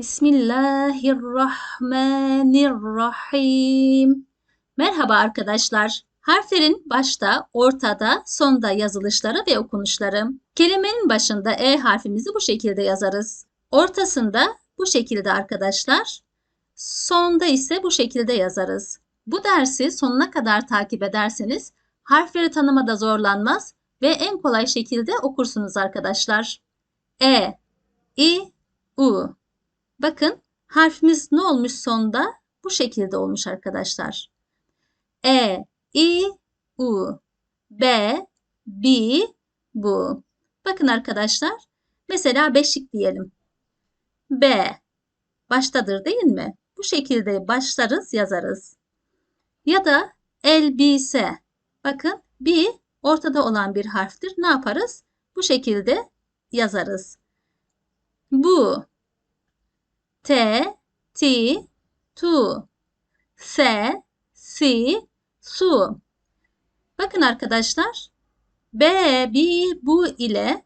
Bismillahirrahmanirrahim. Merhaba arkadaşlar. Harflerin başta, ortada, sonda yazılışları ve okunuşları. Kelimenin başında E harfimizi bu şekilde yazarız. Ortasında bu şekilde arkadaşlar. Sonda ise bu şekilde yazarız. Bu dersi sonuna kadar takip ederseniz harfleri tanımada zorlanmaz ve en kolay şekilde okursunuz arkadaşlar. E, I, U. Bakın harfimiz ne olmuş sonda? Bu şekilde olmuş arkadaşlar. E, I, U. B, B, bu. Bakın arkadaşlar. Mesela beşik diyelim. B. Baştadır değil mi? Bu şekilde başlarız yazarız. Ya da elbise. Bakın B ortada olan bir harftir. Ne yaparız? Bu şekilde yazarız. Bu T, T, tu, S, si, su. Bakın arkadaşlar. B, bi, bu ile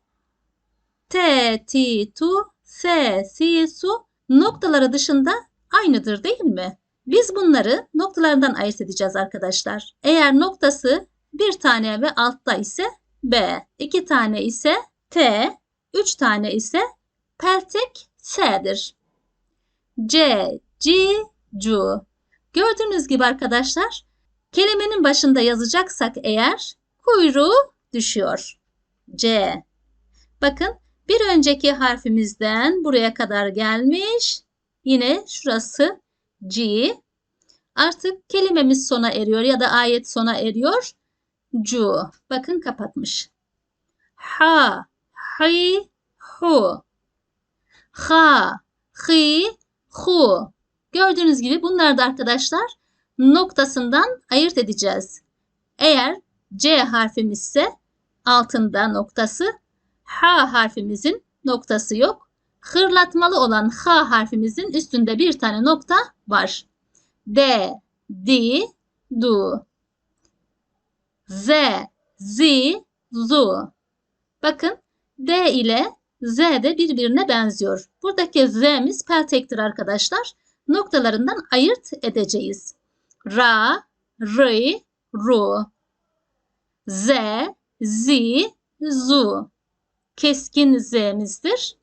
T, T, tu, S, si, su noktaları dışında aynıdır değil mi? Biz bunları noktalarından ayırt edeceğiz arkadaşlar. Eğer noktası bir tane ve altta ise B, iki tane ise T, üç tane ise peltek S'dir. C, C, cu. Gördüğünüz gibi arkadaşlar kelimenin başında yazacaksak eğer kuyruğu düşüyor. C. Bakın bir önceki harfimizden buraya kadar gelmiş. Yine şurası C. Artık kelimemiz sona eriyor ya da ayet sona eriyor. Cu. Bakın kapatmış. Ha, hi, hu. Ha, hi, hu. Gördüğünüz gibi bunlar da arkadaşlar noktasından ayırt edeceğiz. Eğer C harfimiz ise altında noktası, H harfimizin noktası yok. Hırlatmalı olan H harfimizin üstünde bir tane nokta var. D, D, du. Z, Z, zu. Bakın D ile Z de birbirine benziyor. Buradaki Z'miz peltektir arkadaşlar. Noktalarından ayırt edeceğiz. Ra, R, Ru. Z, Z, Zu. Keskin Z'mizdir.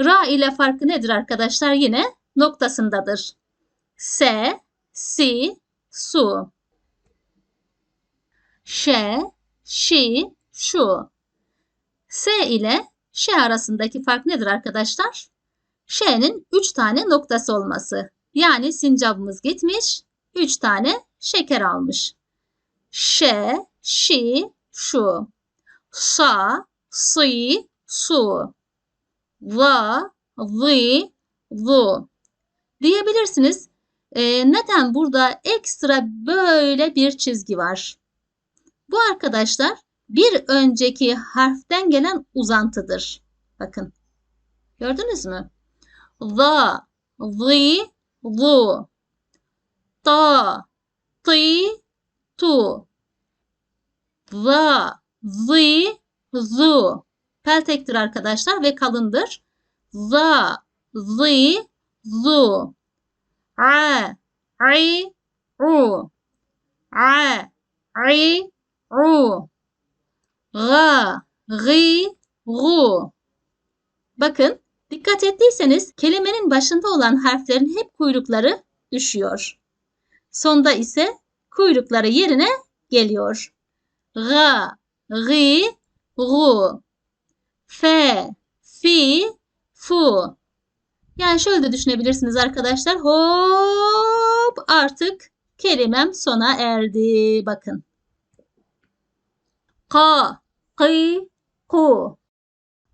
Ra ile farkı nedir arkadaşlar? Yine noktasındadır. S, Si, Su. Ş, Şi, Şu. S ile Ş arasındaki fark nedir arkadaşlar? Ş'nin 3 tane noktası olması. Yani sincabımız gitmiş, 3 tane şeker almış. Ş, şi, şu. Sa, si, su. Va, vi, vu. Diyebilirsiniz. E, neden burada ekstra böyle bir çizgi var? Bu arkadaşlar bir önceki harften gelen uzantıdır. Bakın. Gördünüz mü? The, the, the. Ta, ti, tu. The, the, zu. Peltektir arkadaşlar ve kalındır. The, the, zu. A, i, u. A, i, u. Ga, gi, gu. Bakın dikkat ettiyseniz kelimenin başında olan harflerin hep kuyrukları düşüyor. Sonda ise kuyrukları yerine geliyor. Ga, gi, gu. Fe, fi, fu. Yani şöyle de düşünebilirsiniz arkadaşlar. Hop artık kelimem sona erdi. Bakın. Ka, qi, ku.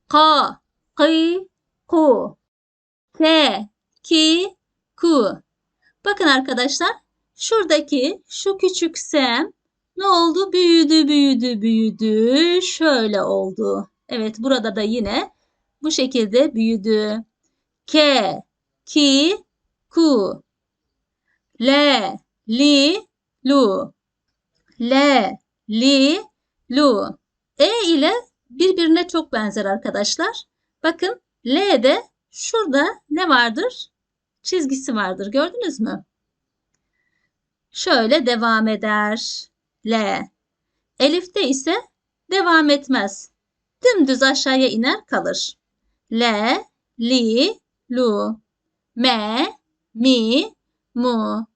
Ka, qi, ku. Ke, ki, ku. Bakın arkadaşlar şuradaki şu küçük sem ne oldu? Büyüdü, büyüdü, büyüdü. Şöyle oldu. Evet burada da yine bu şekilde büyüdü. Ke, ki, ku. Le, li, lu. Le, li, lu. E ile birbirine çok benzer arkadaşlar. Bakın L de Şurada ne vardır? Çizgisi vardır. Gördünüz mü? Şöyle devam eder. L. Elif'te ise devam etmez. Dümdüz aşağıya iner kalır. L, li, lu. Me, mi, mu.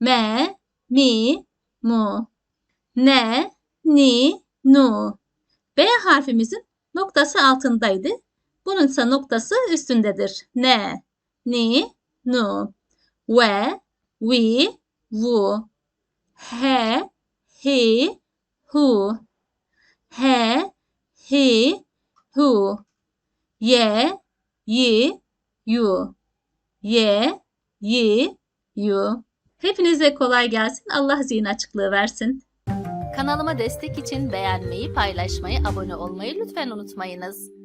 Me, mi, mu. Ne, ni, nu. B harfimizin noktası altındaydı. Bunun ise noktası üstündedir. Ne, ni, nu. Ve, vi, vu. He, hi, hu. He, hi, hu. Ye, yi, yu. Ye, yi, yu. Hepinize kolay gelsin. Allah zihin açıklığı versin. Kanalıma destek için beğenmeyi, paylaşmayı, abone olmayı lütfen unutmayınız.